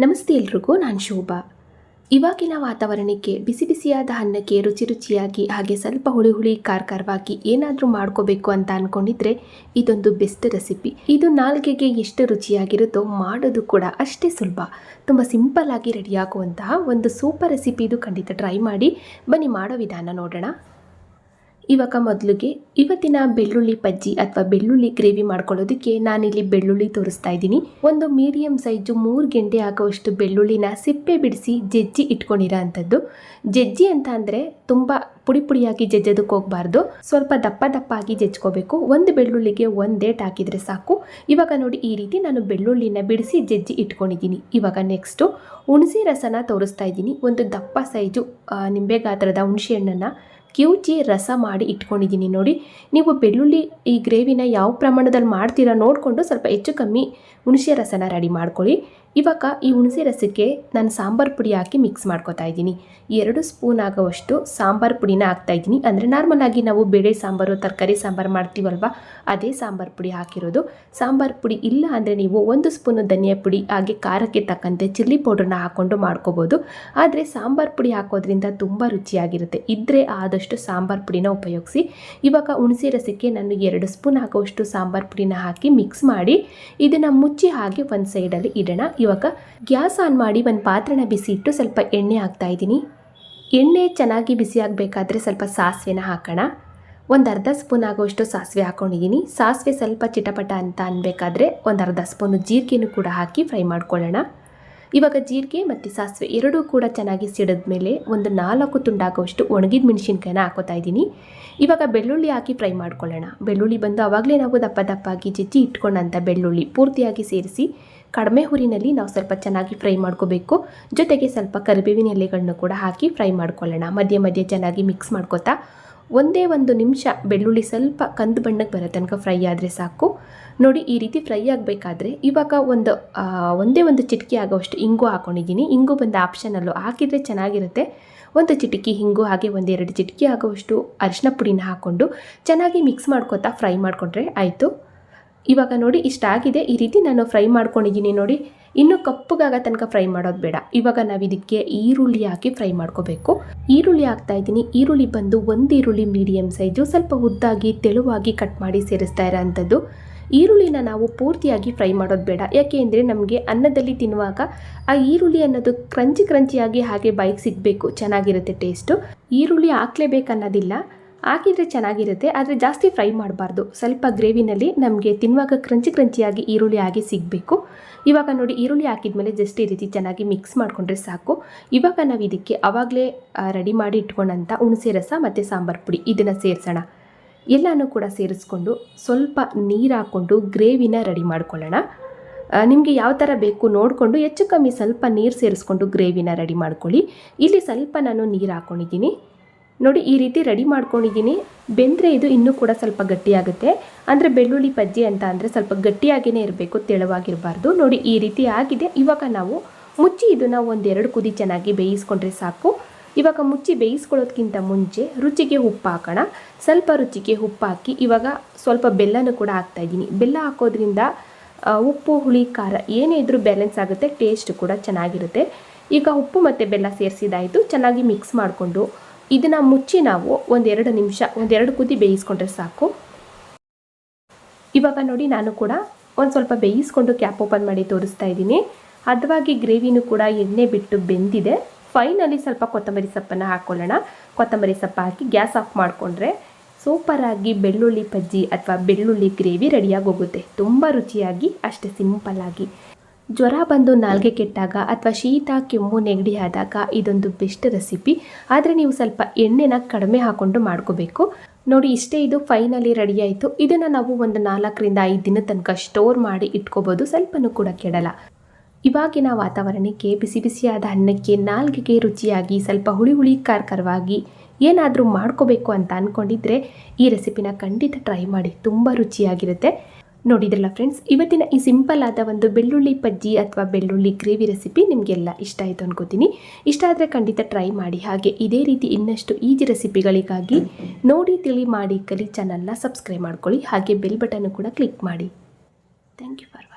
ನಮಸ್ತೆ ಎಲ್ರಿಗೂ, ನಾನು ಶೋಭಾ. ಇವಾಗಿನ ವಾತಾವರಣಕ್ಕೆ ಬಿಸಿ ಬಿಸಿಯಾದ ಅನ್ನಕ್ಕೆ ರುಚಿ ರುಚಿಯಾಗಿ, ಹಾಗೆ ಸ್ವಲ್ಪ ಹುಳಿ ಹುಳಿ ಖಾರ ಖಾರವಾಗಿ ಏನಾದರೂ ಮಾಡ್ಕೋಬೇಕು ಅಂತ ಅಂದ್ಕೊಂಡಿದ್ರೆ ಇದೊಂದು ಬೆಸ್ಟ್ ರೆಸಿಪಿ ಇದು ನಾಲ್ಗೆಗೆ ಎಷ್ಟು ರುಚಿಯಾಗಿರುತ್ತೋ ಮಾಡೋದು ಕೂಡ ಅಷ್ಟೇ ಸುಲಭ. ತುಂಬ ಸಿಂಪಲ್ ಆಗಿ ರೆಡಿಯಾಗುವಂತಹ ಒಂದು ಸೂಪರ್ ರೆಸಿಪಿ ಇದು ಖಂಡಿತ ಟ್ರೈ ಮಾಡಿ. ಬನ್ನಿ ಮಾಡೋ ವಿಧಾನ ನೋಡೋಣ. ಇವಾಗ ಮೊದಲಿಗೆ ಇವತ್ತಿನ ಬೆಳ್ಳುಳ್ಳಿ ಪಜ್ಜಿ ಅಥವಾ ಬೆಳ್ಳುಳ್ಳಿ ಗ್ರೇವಿ ಮಾಡ್ಕೊಳ್ಳೋದಕ್ಕೆ ನಾನಿಲ್ಲಿ ಬೆಳ್ಳುಳ್ಳಿ ತೋರಿಸ್ತಾ ಇದ್ದೀನಿ. ಒಂದು ಮೀಡಿಯಂ ಸೈಜು ಮೂರು ಗೆಂಡೆ ಆಗುವಷ್ಟು ಬೆಳ್ಳುಳ್ಳಿನ ಸಿಪ್ಪೆ ಬಿಡಿಸಿ ಜಜ್ಜಿ ಇಟ್ಕೊಂಡಿರೋ ಅಂಥದ್ದು. ಜಜ್ಜಿ ಅಂತ ಅಂದರೆ ತುಂಬ ಪುಡಿ ಪುಡಿಯಾಗಿ ಜಜ್ಜೋದಕ್ಕೆ ಹೋಗಬಾರ್ದು. ಸ್ವಲ್ಪ ದಪ್ಪ ದಪ್ಪ ಆಗಿ ಜಜ್ಕೋಬೇಕು ಒಂದು ಬೆಳ್ಳುಳ್ಳಿಗೆ ಒಂದೇಟ್ ಹಾಕಿದರೆ ಸಾಕು. ಇವಾಗ ನೋಡಿ ಈ ರೀತಿ ನಾನು ಬೆಳ್ಳುಳ್ಳಿನ ಬಿಡಿಸಿ ಜಜ್ಜಿ ಇಟ್ಕೊಂಡಿದ್ದೀನಿ. ಇವಾಗ ನೆಕ್ಸ್ಟು ಹುಣಸೆ ರಸನ ತೋರಿಸ್ತಾ ಇದ್ದೀನಿ. ಒಂದು ದಪ್ಪ ಸೈಜು ನಿಂಬೆ ಗಾತ್ರದ ಹುಣಸೆ ಹಣ್ಣನ್ನು ಕಿವುಚಿ ರಸ ಮಾಡಿ ಇಟ್ಕೊಂಡಿದ್ದೀನಿ ನೋಡಿ. ನೀವು ಬೆಳ್ಳುಳ್ಳಿ ಈ ಗ್ರೇವಿನ ಯಾವ ಪ್ರಮಾಣದಲ್ಲಿ ಮಾಡ್ತೀರಾ ನೋಡಿಕೊಂಡು ಸ್ವಲ್ಪ ಹೆಚ್ಚು ಕಮ್ಮಿ ಹುಣಸೆ ರಸನ ರೆಡಿ ಮಾಡ್ಕೊಳ್ಳಿ. ಇವಾಗ ಈ ಹುಣಸೆ ರಸಕ್ಕೆ ನಾನು ಸಾಂಬಾರು ಪುಡಿ ಹಾಕಿ ಮಿಕ್ಸ್ ಮಾಡ್ಕೊತಾ ಇದ್ದೀನಿ. ಎರಡು ಸ್ಪೂನ್ ಆಗೋವಷ್ಟು ಸಾಂಬಾರು ಪುಡಿನ ಹಾಕ್ತಾ ಇದ್ದೀನಿ. ಅಂದರೆ ನಾರ್ಮಲ್ ಆಗಿ ನಾವು ಬೇಳೆ ಸಾಂಬಾರು, ತರಕಾರಿ ಸಾಂಬಾರು ಮಾಡ್ತೀವಲ್ವ, ಅದೇ ಸಾಂಬಾರು ಪುಡಿ ಹಾಕಿರೋದು. ಸಾಂಬಾರು ಪುಡಿ ಇಲ್ಲ ಅಂದರೆ ನೀವು ಒಂದು ಸ್ಪೂನು ಧನಿಯಾ ಪುಡಿ, ಹಾಗೆ ಖಾರಕ್ಕೆ ತಕ್ಕಂತೆ ಚಿಲ್ಲಿ ಪೌಡ್ರನ್ನ ಹಾಕ್ಕೊಂಡು ಮಾಡ್ಕೋಬೋದು. ಆದರೆ ಸಾಂಬಾರು ಪುಡಿ ಹಾಕೋದ್ರಿಂದ ತುಂಬ ರುಚಿಯಾಗಿರುತ್ತೆ. ಇದ್ದರೆ ಆದಷ್ಟು ಸಾಂಬಾರು ಪುಡಿನ ಉಪಯೋಗಿಸಿ. ಇವಾಗ ಹುಣಸೆ ರಸಕ್ಕೆ ನಾನು ಎರಡು ಸ್ಪೂನ್ ಹಾಕೋವಷ್ಟು ಸಾಂಬಾರು ಪುಡಿನ ಹಾಕಿ ಮಿಕ್ಸ್ ಮಾಡಿ, ಇದನ್ನು ಮುಚ್ಚಿ ಹಾಗೆ ಒಂದು ಸೈಡಲ್ಲಿ ಇಡೋಣ. ಇವಾಗ ಗ್ಯಾಸ್ ಆನ್ ಮಾಡಿ ಒಂದು ಪಾತ್ರೆನ ಬಿಸಿ ಇಟ್ಟು ಸ್ವಲ್ಪ ಎಣ್ಣೆ ಹಾಕ್ತಾ ಇದ್ದೀನಿ. ಎಣ್ಣೆ ಚೆನ್ನಾಗಿ ಬಿಸಿ ಆಗಬೇಕಾದ್ರೆ ಸ್ವಲ್ಪ ಸಾಸಿವೆನ ಹಾಕೋಣ. ಒಂದು ಅರ್ಧ ಸ್ಪೂನ್ ಆಗುವಷ್ಟು ಸಾಸಿವೆ ಹಾಕ್ಕೊಂಡಿದ್ದೀನಿ ಸಾಸಿವೆ ಸ್ವಲ್ಪ ಚಿಟಪಟ ಅಂತ ಅನ್ಬೇಕಾದ್ರೆ ಒಂದು ಅರ್ಧ ಸ್ಪೂನು ಜೀರಿಗೆನೂ ಕೂಡ ಹಾಕಿ ಫ್ರೈ ಮಾಡ್ಕೊಳ್ಳೋಣ. ಇವಾಗ ಜೀರಿಗೆ ಮತ್ತು ಸಾಸಿವೆ ಎರಡೂ ಕೂಡ ಚೆನ್ನಾಗಿ ಸಿಡಿದ ಮೇಲೆ ಒಂದು ನಾಲ್ಕು ತುಂಡಾಗುವಷ್ಟು ಒಣಗಿದ ಮೆಣಸಿನ್ಕಾಯಿನ ಹಾಕೋತಾ ಇದ್ದೀನಿ. ಇವಾಗ ಬೆಳ್ಳುಳ್ಳಿ ಹಾಕಿ ಫ್ರೈ ಮಾಡ್ಕೊಳ್ಳೋಣ. ಬೆಳ್ಳುಳ್ಳಿ ಬಂದು ಆವಾಗಲೇ ನಾವು ದಪ್ಪ ದಪ್ಪಾಗಿ ಜಜ್ಜಿ ಇಟ್ಕೊಂಡಂಥ ಬೆಳ್ಳುಳ್ಳಿ ಪೂರ್ತಿಯಾಗಿ ಸೇರಿಸಿ ಕಡಿಮೆ ಹುರಿನಲ್ಲಿ ನಾವು ಸ್ವಲ್ಪ ಚೆನ್ನಾಗಿ ಫ್ರೈ ಮಾಡ್ಕೋಬೇಕು. ಜೊತೆಗೆ ಸ್ವಲ್ಪ ಕರಿಬೇವಿನ ಎಲೆಗಳನ್ನ ಕೂಡ ಹಾಕಿ ಫ್ರೈ ಮಾಡ್ಕೊಳ್ಳೋಣ. ಮಧ್ಯೆ ಮಧ್ಯೆ ಚೆನ್ನಾಗಿ ಮಿಕ್ಸ್ ಮಾಡ್ಕೋತಾ. ಒಂದೇ ಒಂದು ನಿಮಿಷ ಬೆಳ್ಳುಳ್ಳಿ ಸ್ವಲ್ಪ ಕಂದು ಬಣ್ಣಕ್ಕೆ ಬರೋ ತನಕ ಫ್ರೈ ಆದರೆ ಸಾಕು. ನೋಡಿ, ಈ ರೀತಿ ಫ್ರೈ ಆಗಬೇಕಾದ್ರೆ ಇವಾಗ ಒಂದು ಒಂದೇ ಒಂದು ಚಿಟಿಕೆ ಆಗೋವಷ್ಟು ಇಂಗು ಹಾಕೊಂಡಿದ್ದೀನಿ. ಇಂಗು ಬಂದ ಆಪ್ಷನಲ್ಲೂ ಹಾಕಿದರೆ ಚೆನ್ನಾಗಿರುತ್ತೆ. ಒಂದು ಚಿಟಿಕೆ ಹಿಂಗು, ಹಾಗೆ ಒಂದೆರಡು ಚಿಟಿಕೆ ಆಗೋವಷ್ಟು ಅರಿಶಿನ ಪುಡಿನ ಹಾಕ್ಕೊಂಡು ಚೆನ್ನಾಗಿ ಮಿಕ್ಸ್ ಮಾಡ್ಕೊತಾ ಫ್ರೈ ಮಾಡಿಕೊಂಡ್ರೆ ಆಯಿತು. ಇವಾಗ ನೋಡಿ ಇಷ್ಟಾಗಿದೆ. ಈ ರೀತಿ ನಾನು ಫ್ರೈ ಮಾಡ್ಕೊಂಡಿದ್ದೀನಿ ನೋಡಿ. ಇನ್ನು ಕಪ್ಪಗಾಗ ತನಕ ಫ್ರೈ ಮಾಡೋದು ಬೇಡ. ಇವಾಗ ನಾವು ಇದಕ್ಕೆ ಈರುಳ್ಳಿ ಹಾಕಿ ಫ್ರೈ ಮಾಡ್ಕೋಬೇಕು. ಈರುಳ್ಳಿ ಹಾಕ್ತಾ ಇದ್ದೀನಿ. ಈರುಳ್ಳಿ ಬಂದು ಒಂದು ಈರುಳ್ಳಿ ಮೀಡಿಯಮ್ ಸೈಜು, ಸ್ವಲ್ಪ ಉದ್ದಾಗಿ, ತೆಳುವಾಗಿ ಕಟ್ ಮಾಡಿ ಸೇರಿಸ್ತಾ ಇರೋ ಅಂಥದ್ದು ಈರುಳ್ಳಿನ ನಾವು ಪೂರ್ತಿಯಾಗಿ ಫ್ರೈ ಮಾಡೋದು ಬೇಡ. ಯಾಕೆ ಅಂದರೆ ನಮಗೆ ಅನ್ನದಲ್ಲಿ ತಿನ್ನುವಾಗ ಆ ಈರುಳ್ಳಿ ಅನ್ನೋದು ಕ್ರಂಚಿ ಕ್ರಂಚಿಯಾಗಿ ಹಾಗೆ ಬಾಯಿಗೆ ಸಿಗಬೇಕು. ಚೆನ್ನಾಗಿರುತ್ತೆ ಟೇಸ್ಟು. ಈರುಳ್ಳಿ ಹಾಕ್ಲೇಬೇಕು ಅನ್ನೋದಿಲ್ಲ ಹಾಕಿದರೆ ಚೆನ್ನಾಗಿರುತ್ತೆ, ಆದರೆ ಜಾಸ್ತಿ ಫ್ರೈ ಮಾಡಬಾರ್ದು. ಸ್ವಲ್ಪ ಗ್ರೇವಿನಲ್ಲಿ ನಮಗೆ ತಿನ್ನುವಾಗ ಕ್ರಂಚಿ ಕ್ರಂಚಿಯಾಗಿ ಈರುಳ್ಳಿ ಆಗಿ ಸಿಗಬೇಕು. ಇವಾಗ ನೋಡಿ, ಈರುಳ್ಳಿ ಹಾಕಿದ್ಮೇಲೆ ಜಸ್ಟ್ ಈ ರೀತಿ ಚೆನ್ನಾಗಿ ಮಿಕ್ಸ್ ಮಾಡಿಕೊಂಡ್ರೆ ಸಾಕು. ಇವಾಗ ನಾವು ಇದಕ್ಕೆ ಆವಾಗಲೇ ರೆಡಿ ಮಾಡಿ ಇಟ್ಕೊಂಡಂಥ ಹುಣಸೆ ರಸ ಮತ್ತು ಸಾಂಬಾರು ಪುಡಿ ಇದನ್ನು ಸೇರಿಸೋಣ. ಎಲ್ಲನೂ ಕೂಡ ಸೇರಿಸ್ಕೊಂಡು ಸ್ವಲ್ಪ ನೀರು ಹಾಕ್ಕೊಂಡು ಗ್ರೇವಿನ ರೆಡಿ ಮಾಡ್ಕೊಳ್ಳೋಣ. ನಿಮಗೆ ಯಾವ ಥರ ಬೇಕು ನೋಡಿಕೊಂಡು ಹೆಚ್ಚು ಕಮ್ಮಿ ಸ್ವಲ್ಪ ನೀರು ಸೇರಿಸ್ಕೊಂಡು ಗ್ರೇವಿನ ರೆಡಿ ಮಾಡ್ಕೊಳ್ಳಿ. ಇಲ್ಲಿ ಸ್ವಲ್ಪ ನಾನು ನೀರು ಹಾಕ್ಕೊಂಡಿದ್ದೀನಿ ನೋಡಿ, ಈ ರೀತಿ ರೆಡಿ ಮಾಡ್ಕೊಂಡಿದ್ದೀನಿ. ಬೆಂದರೆ ಇದು ಇನ್ನೂ ಕೂಡ ಸ್ವಲ್ಪ ಗಟ್ಟಿಯಾಗುತ್ತೆ. ಅಂದರೆ ಬೆಳ್ಳುಳ್ಳಿ ಪಜ್ಜಿ ಅಂತ ಅಂದರೆ ಸ್ವಲ್ಪ ಗಟ್ಟಿಯಾಗಿಯೇ ಇರಬೇಕು, ತೆಳುವಾಗಿರಬಾರ್ದು. ನೋಡಿ, ಈ ರೀತಿ ಆಗಿದೆ. ಇವಾಗ ನಾವು ಮುಚ್ಚಿ ಇದನ್ನು ಒಂದೆರಡು ಕುದಿ ಚೆನ್ನಾಗಿ ಬೇಯಿಸ್ಕೊಂಡ್ರೆ ಸಾಕು. ಇವಾಗ ಮುಚ್ಚಿ ಬೇಯಿಸ್ಕೊಳ್ಳೋದಕ್ಕಿಂತ ಮುಂಚೆ ರುಚಿಗೆ ಉಪ್ಪು ಹಾಕೋಣ. ಸ್ವಲ್ಪ ರುಚಿಗೆ ಉಪ್ಪು ಹಾಕಿ ಇವಾಗ ಸ್ವಲ್ಪ ಬೆಲ್ಲನೂ ಕೂಡ ಹಾಕ್ತಾಯಿದ್ದೀನಿ ಬೆಲ್ಲ ಹಾಕೋದ್ರಿಂದ ಉಪ್ಪು, ಹುಳಿ, ಖಾರ ಏನೇ ಇದ್ರೂ ಬ್ಯಾಲೆನ್ಸ್ ಆಗುತ್ತೆ ಟೇಸ್ಟ್ ಕೂಡ ಚೆನ್ನಾಗಿರುತ್ತೆ. ಈಗ ಉಪ್ಪು ಮತ್ತು ಬೆಲ್ಲ ಸೇರಿಸಿದಾಯಿತು. ಚೆನ್ನಾಗಿ ಮಿಕ್ಸ್ ಮಾಡಿಕೊಂಡು ಇದನ್ನು ಮುಚ್ಚಿ ನಾವು ಒಂದೆರಡು ನಿಮಿಷ, ಒಂದೆರಡು ಕುದಿ ಬೇಯಿಸ್ಕೊಂಡ್ರೆ ಸಾಕು. ಇವಾಗ ನೋಡಿ ನಾನು ಕೂಡ ಒಂದು ಸ್ವಲ್ಪ ಬೇಯಿಸ್ಕೊಂಡು ಕ್ಯಾಪ್ ಓಪನ್ ಮಾಡಿ ತೋರಿಸ್ತಾ ಇದ್ದೀನಿ. ಹದವಾಗಿ ಗ್ರೇವಿನೂ ಕೂಡ ಎಣ್ಣೆ ಬಿಟ್ಟು ಬೆಂದಿದೆ. ಫೈನಲಿ ಸ್ವಲ್ಪ ಕೊತ್ತಂಬರಿ ಸೊಪ್ಪನ್ನು ಹಾಕ್ಕೊಳ್ಳೋಣ ಕೊತ್ತಂಬರಿ ಸೊಪ್ಪು ಹಾಕಿ ಗ್ಯಾಸ್ ಆಫ್ ಮಾಡಿಕೊಂಡ್ರೆ ಸೂಪರಾಗಿ ಬೆಳ್ಳುಳ್ಳಿ ಪಜ್ಜಿ ಅಥವಾ ಬೆಳ್ಳುಳ್ಳಿ ಗ್ರೇವಿ ರೆಡಿಯಾಗಿ ಹೋಗುತ್ತೆ. ತುಂಬ ರುಚಿಯಾಗಿ, ಅಷ್ಟೇ ಸಿಂಪಲ್ಲಾಗಿ ಜ್ವರ ಬಂದು ನಾಲ್ಗೆ ಕೆಟ್ಟಾಗ ಅಥವಾ ಶೀತ, ಕೆಮ್ಮು, ನೆಗಡಿ ಆದಾಗ ಇದೊಂದು ಬೆಸ್ಟ್ ರೆಸಿಪಿ. ಆದರೆ ನೀವು ಸ್ವಲ್ಪ ಎಣ್ಣೆನ ಕಡಿಮೆ ಹಾಕ್ಕೊಂಡು ಮಾಡ್ಕೋಬೇಕು. ನೋಡಿ, ಇಷ್ಟೇ ಇದು ಫೈನಲಿ ರೆಡಿ ಆಯಿತು ಇದನ್ನು ನಾವು ಒಂದು ನಾಲ್ಕರಿಂದ ಐದು ದಿನ ತನಕ ಸ್ಟೋರ್ ಮಾಡಿ ಇಟ್ಕೋಬೋದು. ಸ್ವಲ್ಪನೂ ಕೂಡ ಕೆಡಲ್ಲ. ಇವಾಗಿನ ವಾತಾವರಣಕ್ಕೆ ಬಿಸಿ ಬಿಸಿಯಾದ ಅನ್ನಕ್ಕೆ ನಾಲ್ಗೆಗೆ ರುಚಿಯಾಗಿ, ಸ್ವಲ್ಪ ಹುಳಿ ಹುಳಿ ಕಾರ್ಕರವಾಗಿ ಏನಾದರೂ ಮಾಡ್ಕೋಬೇಕು ಅಂತ ಅಂದ್ಕೊಂಡಿದ್ರೆ ಈ ರೆಸಿಪಿನ ಖಂಡಿತ ಟ್ರೈ ಮಾಡಿ. ತುಂಬ ರುಚಿಯಾಗಿರುತ್ತೆ. ನೋಡಿದ್ರಲ್ಲ ಫ್ರೆಂಡ್ಸ್ ಇವತ್ತಿನ ಈ ಸಿಂಪಲ್ ಆದ ಒಂದು ಬೆಳ್ಳುಳ್ಳಿ ಪಜ್ಜಿ ಅಥವಾ ಬೆಳ್ಳುಳ್ಳಿ ಗ್ರೇವಿ ರೆಸಿಪಿ ನಿಮಗೆಲ್ಲ ಇಷ್ಟ ಆಯಿತು ಅನ್ಕೋತೀನಿ. ಇಷ್ಟ ಆದರೆ ಖಂಡಿತ ಟ್ರೈ ಮಾಡಿ. ಹಾಗೆ ಇದೇ ರೀತಿ ಇನ್ನಷ್ಟು ಈಜಿ ರೆಸಿಪಿಗಳಿಗಾಗಿ ನೋಡಿ, ತಿಳಿ, ಮಾಡಿ ಕಲಿ ಚಾನಲ್ನ ಸಬ್ಸ್ಕ್ರೈಬ್ ಮಾಡ್ಕೊಳ್ಳಿ. ಹಾಗೆ ಬೆಲ್ ಬಟನ್ನು ಕೂಡ ಕ್ಲಿಕ್ ಮಾಡಿ. Thank you for